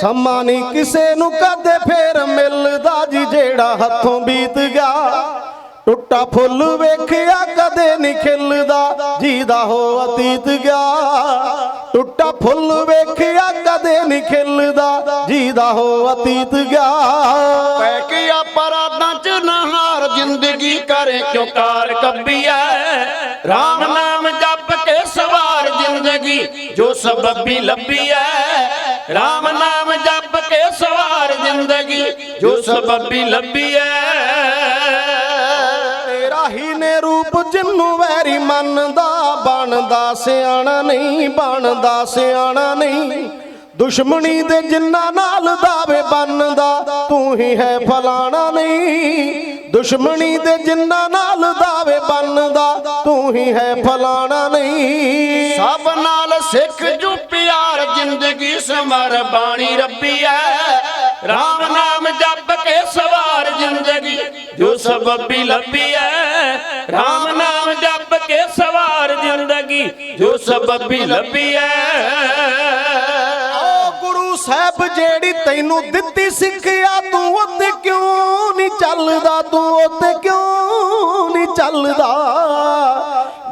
ਸਮਾਂ ਨਹੀਂ ਕਿਸੇ ਨੂੰ ਕਦੇ ਫੇਰ ਮਿਲਦਾ ਜੀ ਜਿਹੜਾ ਹੱਥੋਂ ਬੀਤ ਗਿਆ। ਟੁੱਟਾ ਫੁੱਲ ਵੇਖਿਆ ਕਦੇ ਨਹੀਂ ਖਿਲਦਾ ਜਿਹਦਾ ਹੋ ਅਤੀਤ ਗਿਆ। ਟੁੱਟਾ ਫੁੱਲ ਵੇਖਿਆ ਕਦੇ ਨਹੀਂ ਖਿਲਦਾ, ਜੀਦਾ ਹੋ ਅਤੀਤ ਗਿਆ। ਪੈ ਕੇ ਅਪਰਾਧਾਂ ਚ ਨਹਾਰ ਜ਼ਿੰਦਗੀ ਕਰੇ ਕਿਉਂ ਕਾਰ ਕੱਬੀਐ RAM ਨਾਮ ਜਪ ਕੇ ਸਵਾਰ ਜ਼ਿੰਦਗੀ, ਜੋ ਸਬੀ ਲੱਭੀ ਐ। RAM ਨਾਮ ਜਪ ਕੇ ਸਵਾਰ ਜ਼ਿੰਦਗੀ ਜੋ ਸਬਬੀ ਲੱਭੀਐ ਤੇਰਾ ਹੀ ਨੇ ਰੂਪ ਜਿੰਨੂੰ ਵੈਰੀ ਮੰਨਦਾ ਬਣਦਾ ਸਿਆਣਾ ਨਹੀਂ ਬਣਦਾ ਸਿਆਣਾ ਨਹੀਂ। ਦੁਸ਼ਮਣੀ ਦੇ ਜਿੰਨਾ ਨਾਲ ਦਾਵੇ ਬੰਨਦਾ ਤੂੰ ਹੀ ਹੈ ਫਲਾਣਾ ਨਹੀਂ। ਦੁਸ਼ਮਣੀ ਦੇ ਜਿੰਨਾ ਨਾਲ ਦਾਵੇ ਬੰਨਦਾ ਤੂੰ ਹੀ ਹੈ ਫਲਾਣਾ ਨਹੀਂ। ਸਭ ਨਾਲ ਸਿੱਖ ਜੂ ਪਿਆਰ ਬਾਣੀ ਰੱਬੀ ਐ। RAM ਨਾਮ ਜਪ ਕੇ ਸਵਾਰ ਜ਼ਿੰਦਗੀ, ਜੋ ਸਬਬੀ ਲੱਭੀ ਐ। RAM ਨਾਮ ਜਪ ਕੇ ਸਵਾਰ ਜ਼ਿੰਦਗੀ, ਜੋ ਸਬਬੀ ਲੱਭੀ ਐ। ਓ ਗੁਰੂ ਸਾਹਿਬ, ਜਿਹੜੀ ਤੈਨੂੰ ਦਿੱਤੀ ਸਿੱਖਿਆ, ਤੂੰ ਉੱਤੇ ਕਿਉਂ ਨਹੀਂ ਚੱਲਦਾ? ਤੂੰ ਉੱਤੇ ਕਿਉਂ ਨਹੀਂ ਚੱਲਦਾ?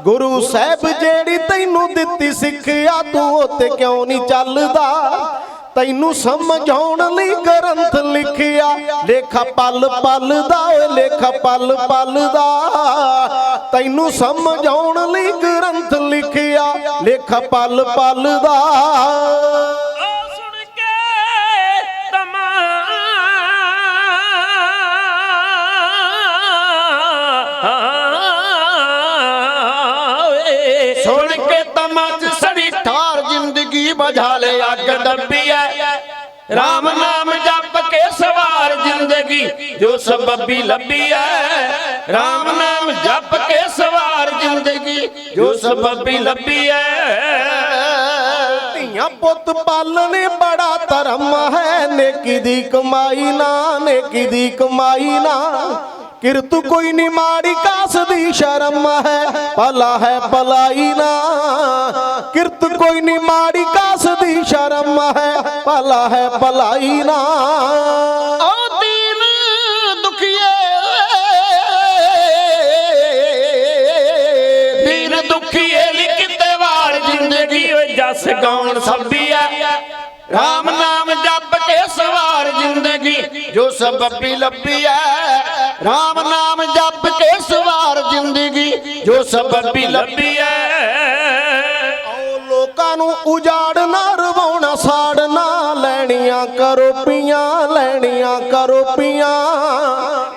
ਗੁਰੂ ਸਾਹਿਬ ਜਿਹੜੀ ਤੈਨੂੰ ਦਿੱਤੀ ਸਿੱਖਿਆ ਤੂੰ ਉੱਤੇ ਕਿਉਂ ਨਹੀਂ ਚੱਲਦਾ? ਤੈਨੂੰ ਸਮਝਾਉਣ ਲਈ ਗ੍ਰੰਥ ਲਿਖਿਆ। ਲੇਖਾ ਪਲ ਪਲ ਦਾ ਓਏ ਲੇਖਾ ਪਲ ਪਲ ਦਾ ਤੈਨੂੰ ਸਮਝਾਉਣ ਲਈ ਗ੍ਰੰਥ ਲਿਖਿਆ। ਲੇਖਾ ਪਲ ਪਲ ਦਾ ਕੇ ਤਮਜ ਸੜੀ ਠਾਰ ਜ਼ਿੰਦਗੀ ਬੁਝਾ ਲੈ, ਅੱਗ ਡੱਬੀ ਐ। RAM ਨਾਮ ਜਪ ਕੇ ਸਵਾਰ ਜ਼ਿੰਦਗੀ, ਜੋ ਸਬਬੀ ਲੱਭੀ ਐ। ਰਾਮ ਨਾਮ ਜਪ ਕੇ ਸਵਾਰ ਜ਼ਿੰਦਗੀ, ਜੋ ਸਬਬੀ ਲੱਭੀ ਐ। ਧੀਆਂ ਪੁੱਤ ਪਾਲਣੇ ਬੜਾ ਧਰਮ ਹੈ। ਨੇਕੀ ਦੀ ਕਮਾਈ ਨਾ, ਨੇਕੀ ਦੀ ਕਮਾਈ ਨਾ। ਕਿਰਤ ਕੋਈ ਨਹੀਂ ਮਾੜੀ ਕਾਸ ਦੀ ਸ਼ਰਮ ਹੈ, ਭਲਾ ਹੈ ਭਲਾਈ ਨਾ। ਕਿਰਤ ਕੋਈ ਨਹੀਂ ਮਾੜੀ ਕਾਸ ਦੀ ਸ਼ਰਮ ਹੈ, ਭਲਾ ਹੈ ਭਲਾਈ ਨਾ। ਓ ਦੀਨ ਦੁਖੀਏ। ਦੀਨ ਵਾਰ ਜ਼ਿੰਦਗੀ ਜਸ ਗਾਉਣ ਸੱਬੀ ਐ RAM ਨਾਮ ਜਪ ਕੇ ਸਵਾਰ ਜ਼ਿੰਦਗੀ, ਜੋ ਸਬਬੀ ਲੱਭੀ ਐ। RAM ਨਾਮ ਜਪ ਕੇ ਸਵਾਰ ਜ਼ਿੰਦਗੀ, ਜੋ ਸਬਬੀ ਲੱਭੀ ਐ। ਓ ਲੋਕਾਂ ਨੂੰ ਉਜਾੜਨਾ, ਰਵਾਉਣਾ, ਸਾੜਨਾ, ਲੈਣੀਆਂ ਕਰੋਪੀਆਂ ਲੈਣੀਆਂ ਕਰੋਪੀਆਂ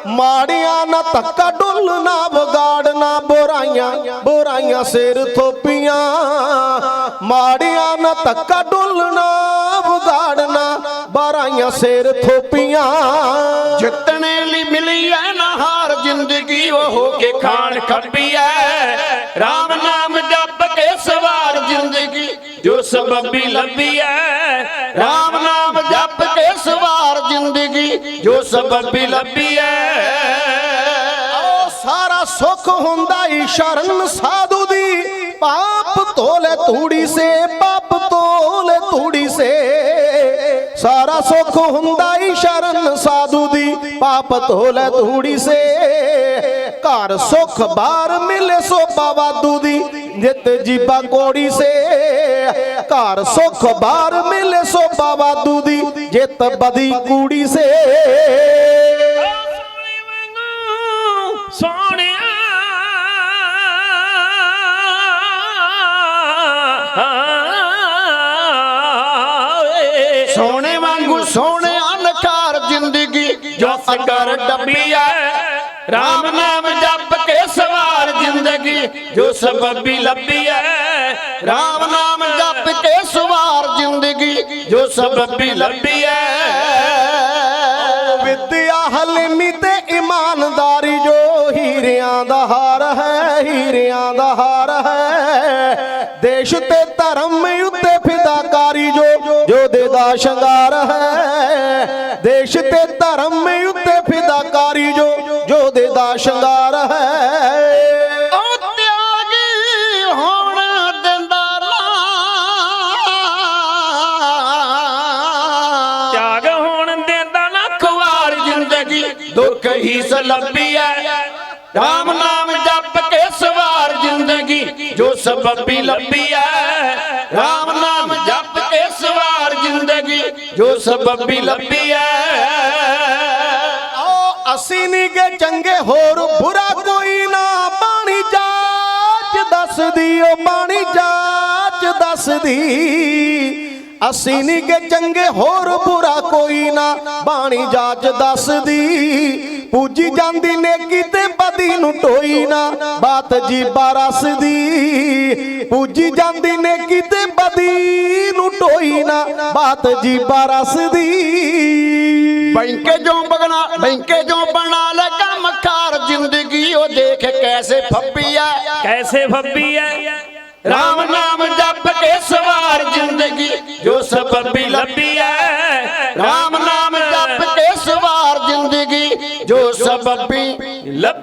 ਮਾੜੀਆਂ ਨਾ ਧੱਕਾ ਡੁੱਲਣਾ ਵਿਗਾੜਨਾ ਬੁਰਾਈਆਂ ਬੁਰਾਈਆਂ ਸਿਰ ਥੋਪੀਆਂ। ਮਾੜੀਆਂ ਨਾ ਧੱਕਾ ਡੁੱਲਣਾ ਵਿਗਾੜਨਾ ਬੁਰਾਈਆਂ ਸਿਰ ਥੋਪੀਆਂ। ਜਿੱਤਣੇ ਲਈ ਮਿਲੀ ਐ ਨਾ ਹਾਰ ਜ਼ਿੰਦਗੀ, ਉਹ ਹੋ ਕੇ ਖਾਣ ਖੱਬੀ ਐ RAM ਨਾਮ ਜਪ ਕੇ ਸਵਾਰ ਜ਼ਿੰਦਗੀ, ਜੋ ਸਬਬੀ ਲੱਭੀ ਐ RAM ਨਾਮ ਜਪ ਕੇ ਸਵਾਰ ਜ਼ਿੰਦਗੀ, ਜੋ ਸਬਬੀ ਲੱਭੀ ਐ ਓ ਸਾਰਾ ਸੁੱਖ ਹੁੰਦਾ ਈ ਸ਼ਰਨ ਸਾਧੂ ਦੀ। ਪਾਪ ਤੋਲੇ ਤੂੜੀ ਸੇ, ਪਾਪ ਤੋਲੇ ਤੂੜੀ ਸੇ। ਸਾਰਾ ਸੁੱਖ ਹੁੰਦਾ ਈ ਸ਼ਰਨ ਸਾਧੂ ਦੀ ਪਾਪ ਤੋਲੇ ਤੂੜੀ ਸੇ। ਘਰ ਸੁੱਖ ਬਾਹਰ ਮਿਲੇ ਸੋਭਾ ਵਾਧੂ ਦੀ ਜਿਤ ਜੀਬਾ ਕੋੜੀ ਸੇ। ਘਰ ਸੁੱਖ ਬਾਹਰ ਮਿਲੇ ਸੋਭਾ ਵਾਧੂ ਦੀ ਜਿਤ ਬਦੀ ਕੂੜੀ ਸੇ। ਸੋਹਣਿਆ। ਸੋਹਣੇ ਵਾਂਗੂ ਨਕਾਰ ਜ਼ਿੰਦਗੀ ਕਰ ਅਕਰ ਡੱਬੀ ਐ RAM ਨਾਮ ਜਪ ਕੇ ਸਵਾਰ ਜ਼ਿੰਦਗੀ, ਜੋ ਸਬਬੀ ਲੱਭੀ ਐ ਰਾਮ ਨਾਮ ਜਪ ਕੇ ਸਵਾਰ ਜ਼ਿੰਦਗੀ, ਜੋ ਸਬਬੀ ਲੱਭੀ ਐ ਵਿਦਿਆ ਹਲਮੀ ਤੇ ਇਮਾਨਦਾਰੀ, ਜੋ ਹੀਰਿਆਂ ਦਾ ਹਾਰ ਹੈ, ਹੀਰਿਆਂ ਦਾ ਹਾਰ ਹੈ। ਦੇਸ਼ ਤੇ ਧਰਮ ਉੱਤੇ ਫਿਦਾਕਾਰੀ, ਜੋ ਜੋਦੇ ਦਾ ਸ਼ਿੰਗਾਰ ਹੈ। ਦੇਸ਼ ਤੇ ਧਰਮ ਉੱਤੇ ਫਿਦਾਕਾਰੀ ਜੋ ਜੋਦੇ ਦਾ ਸ਼ਿੰਗਾਰ ਹੈ। ਦੁੱਖ ਹੀ ਸਲੱਬੀ ਹੈ। ਰਾਮ ਨਾਮ ਜਪ ਕੇ ਸਵਾਰ ਜ਼ਿੰਦਗੀ। ਜੋ ਸਬੱਬੀ ਲੱਭੀ ਹੈ RAM ਨਾਮ ਜ਼ਿੰਦਗੀ ਜੋ ਸਬਬੀ ਲੱਭੀ ਐ। ਆਓ, ਅਸੀਂ ਨੀ ਗੇ ਚੰਗੇ, ਹੋਰ ਬੁਰਾ ਕੋਈ ਨਾ। ਬਾਣੀ ਜਾਚ ਦੱਸਦੀ, ਓ ਬਾਣੀ ਜਾਚ ਦੱਸਦੀ। ਅਸੀਂ ਨੀ ਗੇ ਚੰਗੇ, ਹੋਰ ਬੁਰਾ ਕੋਈ ਨਾ। ਬਾਣੀ ਜਾਚ ਦੱਸਦੀ। ਪੂਜੀ ਜਾਂਦੀ ਨੇਕੀ ਤੇ ਬਦੀ ਨੂੰ ਢੋਈ ਨਾ। ਬਾਤ ਜੀ ਬਾਰਸ ਦੀ ਪੂਜੀ ਜਾਂਦੀ ਨੇਕੀ ਤੇ ਬਦੀ ਨੂੰ ਢੋਈ ਨਾ। ਬਾਤ ਜੀ ਬਾਰਸ ਦੀ। ਬੈਂਕੇ ਜੋ ਬਗਣਾ ਬੈਂਕੇ ਜੋ ਬਣਾ ਲਗਾ ਮਖਾਰ ਜ਼ਿੰਦਗੀ ਉਹ ਦੇਖ ਕੈਸੇ ਫੱਪੀ ਐ। ਕੈਸੇ ਫੱਪੀ ਐ? ਰਾਮ ਨਾਮ ਜਪ ਕੇ ਸਵਾਰ ਜ਼ਿੰਦਗੀ ਜੋ ਸਬਬੀ ਲੱਭੀ ਐ। ਨਾਮ